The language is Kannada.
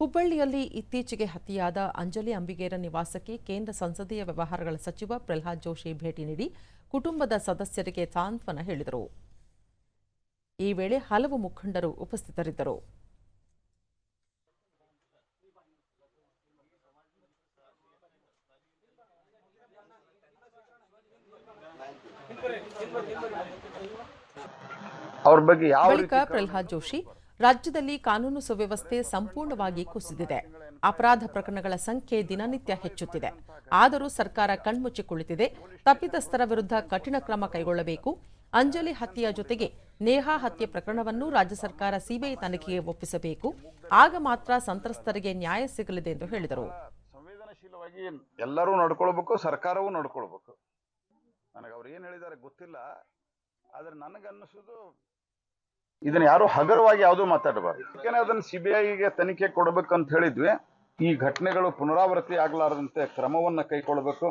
ಹುಬ್ಬಳ್ಳಿಯಲ್ಲಿ ಇತ್ತೀಚೆಗೆ ಹತ್ಯೆಯಾದ ಅಂಜಲಿ ಅಂಬಿಗೇರ ನಿವಾಸಕ್ಕೆ ಕೇಂದ್ರ ಸಂಸದೀಯ ವ್ಯವಹಾರಗಳ ಸಚಿವ ಪ್ರಹ್ಲಾದ್ ಜೋಶಿ ಭೇಟಿ ನೀಡಿ ಕುಟುಂಬದ ಸದಸ್ಯರಿಗೆ ಸಾಂತ್ವನ ಹೇಳಿದರು. ಈ ವೇಳೆ ಹಲವು ಮುಖಂಡರು ಉಪಸ್ಥಿತರಿದ್ದರು. ಬಳಿಕ ಪ್ರಹ್ಲಾದ್ ಜೋಶಿ ರಾಜ್ಯದಲ್ಲಿ ಕಾನೂನು ಸುವ್ಯವಸ್ಥೆ ಸಂಪೂರ್ಣವಾಗಿ ಕುಸಿದಿದೆ. ಅಪರಾಧ ಪ್ರಕರಣಗಳ ಸಂಖ್ಯೆ ದಿನನಿತ್ಯ ಹೆಚ್ಚುತ್ತಿದೆ. ಆದರೂ ಸರ್ಕಾರ ಕಣ್ಮುಚ್ಚಿ ಕುಳಿತಿದೆ. ತಪ್ಪಿತಸ್ಥರ ವಿರುದ್ಧ ಕಠಿಣ ಕ್ರಮ ಕೈಗೊಳ್ಳಬೇಕು. ಅಂಜಲಿ ಹತ್ಯೆಯ ಜೊತೆಗೆ ನೇಹಾ ಹತ್ಯೆ ಪ್ರಕರಣವನ್ನು ರಾಜ್ಯ ಸರ್ಕಾರ ಸಿಬಿಐ ತನಿಖೆಗೆ ಒಪ್ಪಿಸಬೇಕು. ಆಗ ಮಾತ್ರ ಸಂತ್ರಸ್ತರಿಗೆ ನ್ಯಾಯ ಸಿಗಲಿದೆ ಎಂದು ಹೇಳಿದರು. ಸಂವೇದನಶೀಲವಾಗಿ ಎಲ್ಲರೂ ನಡ್ಕೊಳ್ಬೇಕು, ಸರ್ಕಾರವೂ ನಡ್ಕೊಳ್ಬೇಕು. ನನಗೆ ಅವ್ರು ಏನು ಹೇಳಿದ್ದಾರೆ ಗೊತ್ತಿಲ್ಲ. ಆದ್ರೆ ನನಗನ್ನಿಸೋದು ಇದನ್ನ ಯಾರು ಹಗರವಾಗಿ ಯಾವುದೂ ಮಾತಾಡಬಾರ್ದು. ಯಾಕೆಂದ್ರೆ ಅದನ್ನ ಸಿಬಿಐಗೆ ತನಿಖೆ ಕೊಡಬೇಕಂತ ಹೇಳಿದ್ವಿ. ಈ ಘಟನೆಗಳು ಪುನರಾವರ್ತಿ ಆಗ್ಲಾರದಂತೆ ಕ್ರಮವನ್ನ ಕೈಗೊಳ್ಬೇಕು.